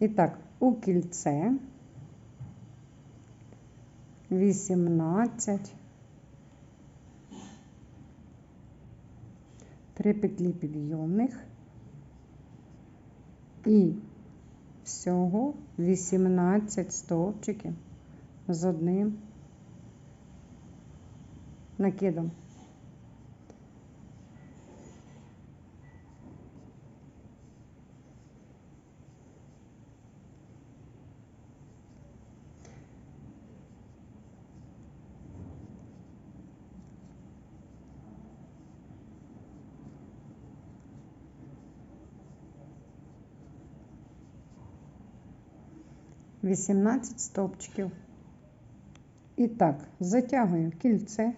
І так, у кільце 18, 3 петлі підйомних і всього 18 стовпчиків з одним накидом. Вісімнадцять стовпчиків. І так, затягую кільце,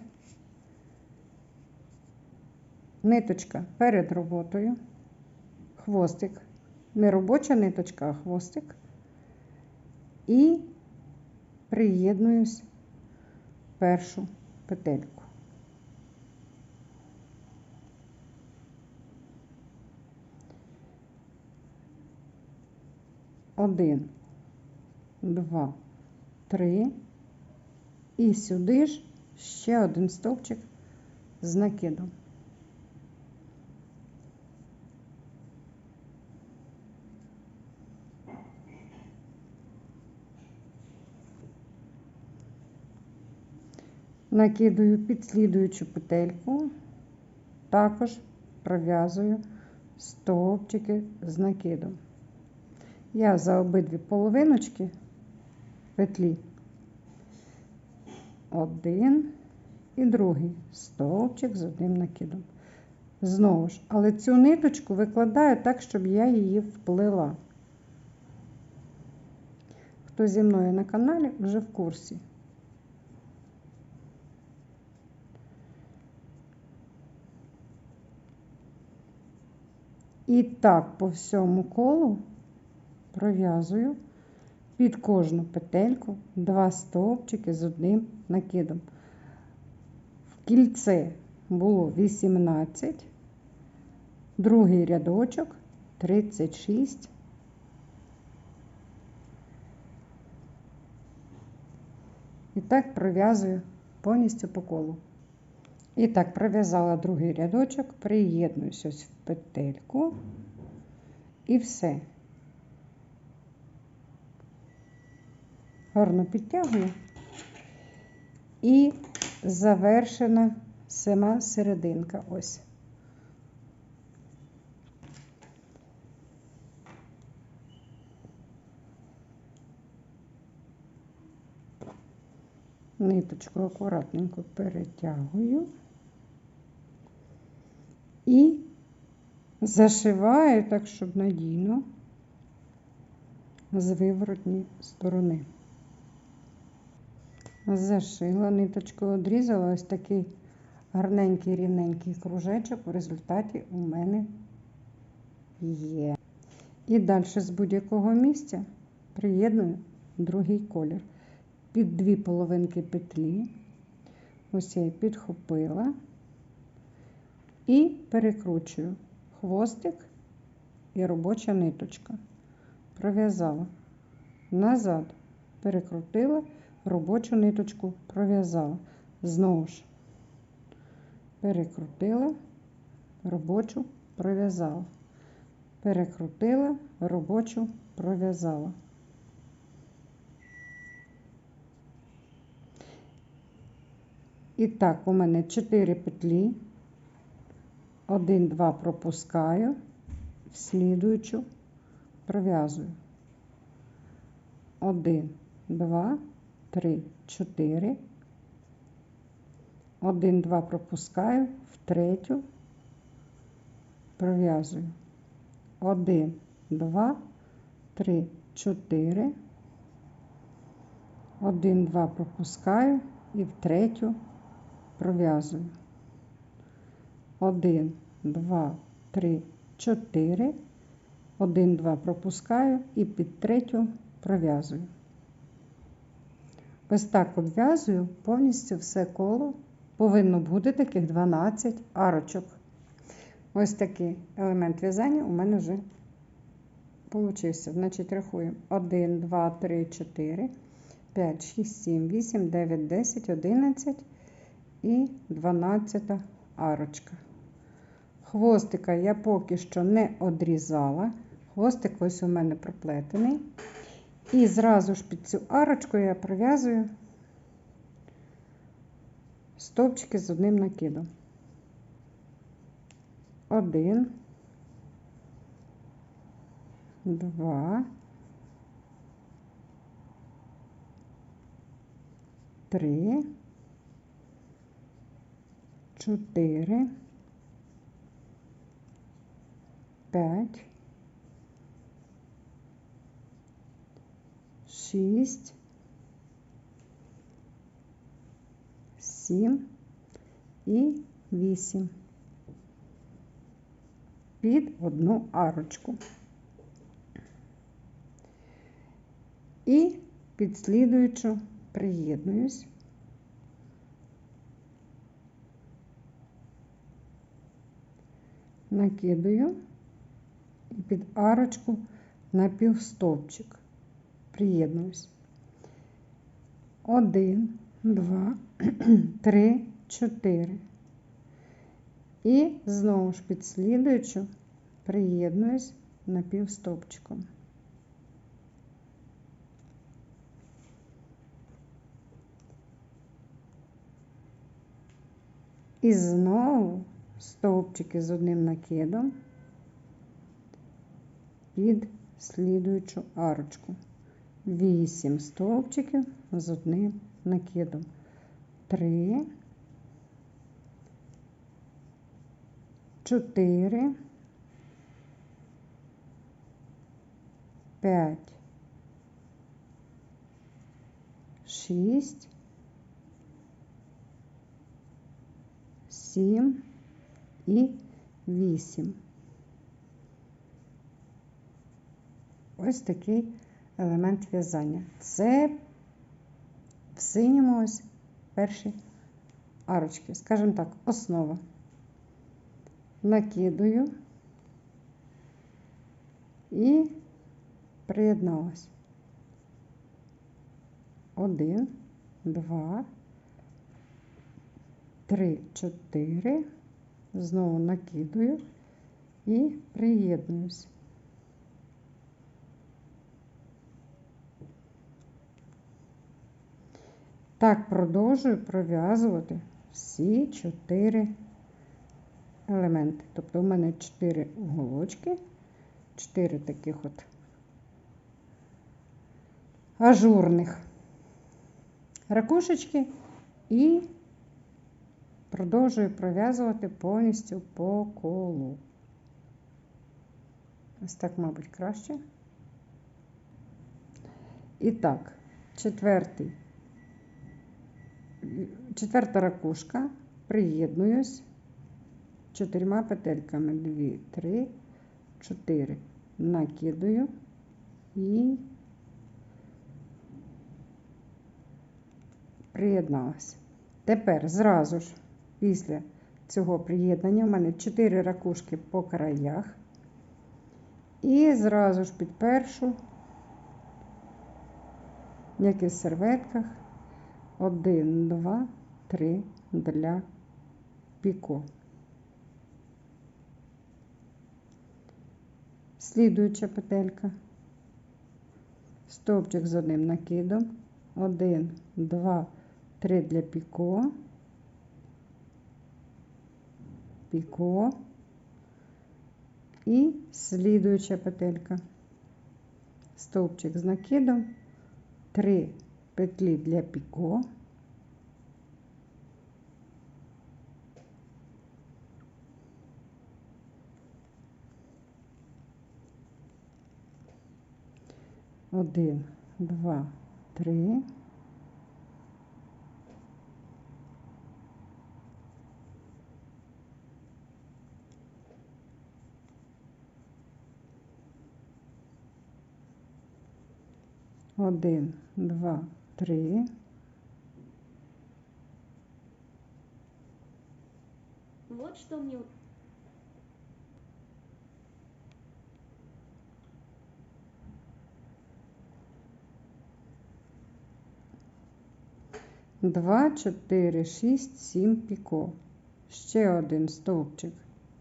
ниточка перед роботою, хвостик, не робоча ниточка, а хвостик, і приєднуюсь першу петельку. Один, два, три. І сюди ж ще один стовпчик з накидом. Накидую під слідуючу петельку, також пров'язую стовпчики з накидом. Я за обидві половиночки петлі один і другий стовпчик з одним накидом. Знову ж, але цю ниточку викладаю так, щоб я її вплила. Хто зі мною на каналі, вже в курсі. І так по всьому колу пров'язую під кожну петельку два стовпчики з одним накидом. В кільце було 18, другий рядочок 36. І так пров'язую повністю по колу. І так, пров'язала другий рядочок, приєднуюсь ось в петельку і все. Гарно підтягую і завершена сама серединка. Ось. Ниточку акуратненько перетягую і зашиваю так, щоб надійно з виворотні сторони зашила, ниточку одрізала ось такий гарненький рівненький кружечок. В результаті у мене є. І далі з будь-якого місця приєдную другий колір. Під дві половинки петлі. Ось я підхопила і перекручую хвостик і робоча ниточка. Пров'язала назад, перекрутила робочу ниточку пров'язала. Знову ж перекрутила, робочу пров'язала. Перекрутила, робочу пров'язала. І так, у мене 4 петлі, 1, 2 пропускаю, в слідуючу пров'язую. 1, 2, 3, 4. 1, 2 пропускаю, в третю пров'язую. 1, 2, 3, 4. 1, 2 пропускаю і в третю пров'язую. 1, 2, 3, 4. 1, 2 пропускаю і під третю пров'язую. Ось так обв'язую повністю все коло. Повинно бути таких 12 арочок. Ось такий елемент в'язання у мене вже получився. Значить, рахуємо 1, 2, 3, 4, 5, 6, 7, 8, 9, 10, 11 і 12 арочка. Хвостика я поки що не одрізала. Хвостик ось у мене проплетений. І зразу ж під цю арочку я пров'язую стовпчики з одним накидом. Один, два, три, чотири, п'ять, шість, сім і вісім під одну арочку. І підслідуючу приєднуюсь. Накидаю і під арочку на півстовпчик. Приєднуюсь. Один, два, три, чотири. І знову ж підслідуючу приєднуюсь напівстовпчиком. І знову стовпчики з одним накидом під слідуючу арочку. Вісім стовпчиків з одним накидом. Три, чотири, п'ять, шість, сім. І вісім. Ось такий елемент в'язання. Це в синьому ось перші арочки, скажімо так, основа. Накидую і приєдналась. Один, два, три, чотири. Знову накидую і приєднуюсь. Так продовжую пров'язувати всі чотири елементи. Тобто у мене чотири уголочки, чотири таких от ажурних ракушечки і продовжую пров'язувати повністю по колу. Ось так, мабуть, краще. І так, четвертий, четверта ракушка, приєднуюсь чотирма петельками. Дві, три, чотири. Накидаю і приєдналася. Тепер зразу ж після цього приєднання в мене 4 ракушки по краях. І зразу ж під першу, як і в серветках, 1, 2, 3 для піко. Слідуюча петелька, стовпчик з одним накидом, 1, 2, 3 для піко, піко і слідуюча петелька, стовпчик з накидом, 3 петлі для піко, Один, два, три. Один, два, Три. Вот что мне... Два, чотири, шість, сім піко. Ще один стовпчик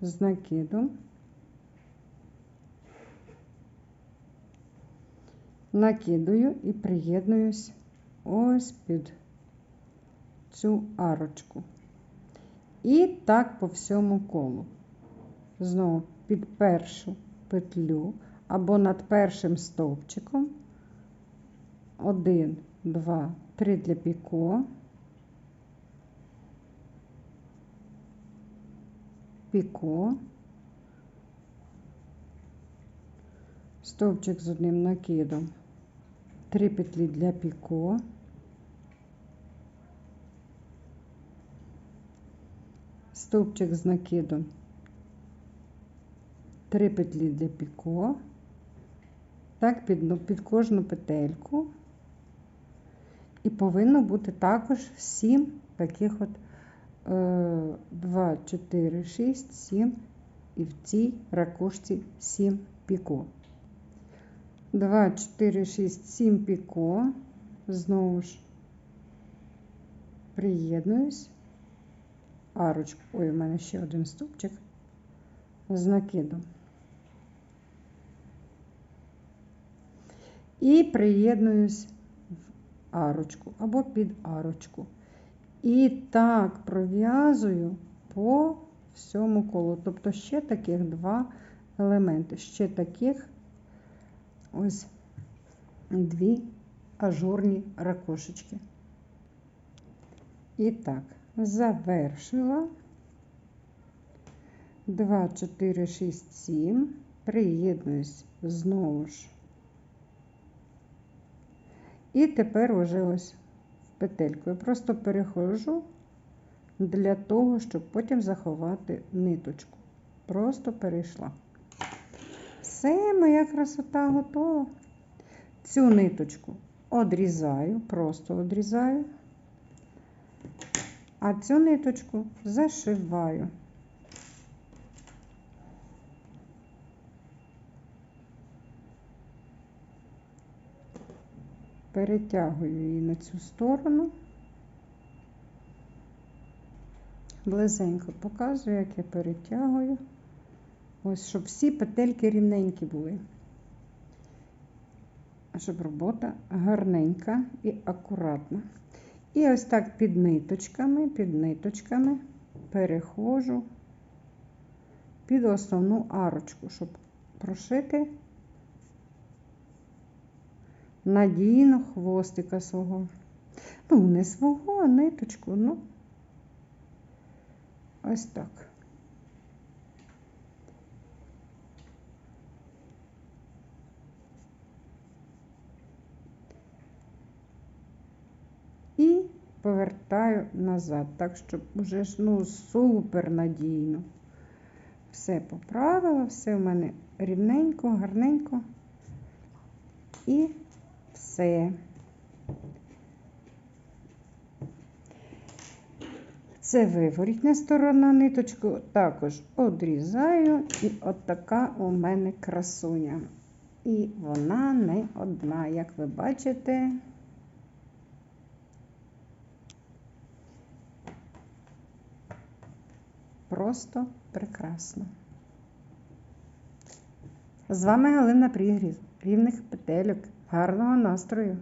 з накидом. Накидую і приєднуюсь ось під цю арочку. І так по всьому колу. Знову під першу петлю або над першим стовпчиком. 1, 2, 3 для піко. Піко. Стовпчик з одним накидом. 3 петлі для піко. Стовпчик з накидом. 3 петлі для піко. Так, під, ну, під кожну петельку. І повинно бути також 7 таких от е, 2, 4, 6, 7. І в цій ракушці 7 піко. 2, 4, 6, 7 піко. Знову ж приєднуюсь. Арочку. Ой, у мене ще один стовпчик з накидом. І приєднуюсь в арочку або під арочку. І так пров'язую по всьому колу. Тобто ще таких два елементи. Ще таких ось дві ажурні ракошечки. І так, завершила. 2, 4, 6, 7. Приєднуюсь знову ж. І тепер уже ось в петельку. Я просто переходжу для того, щоб потім заховати ниточку. Просто перейшла. Все, моя красота готова. Цю ниточку одрізаю, просто одрізаю, а цю ниточку зашиваю. Перетягую її на цю сторону. Близенько показую, як я перетягую. Ось, щоб всі петельки рівненькі були. Щоб робота гарненька і акуратна. І ось так під ниточками, під ниточками перехожу під основну арочку, щоб прошити надійно хвостика свого. Ну, не свого, а ниточку, ну, ось так. І повертаю назад, так, щоб уже ж, ну, супер надійно. Все поправила, все в мене рівненько, гарненько. І все. Це виворітня сторона ниточку, також одрізаю, і от така у мене красуня. І вона не одна, як ви бачите. Просто прекрасно. З вами Галина Прігріз, рівних петельок. Гарного настрою!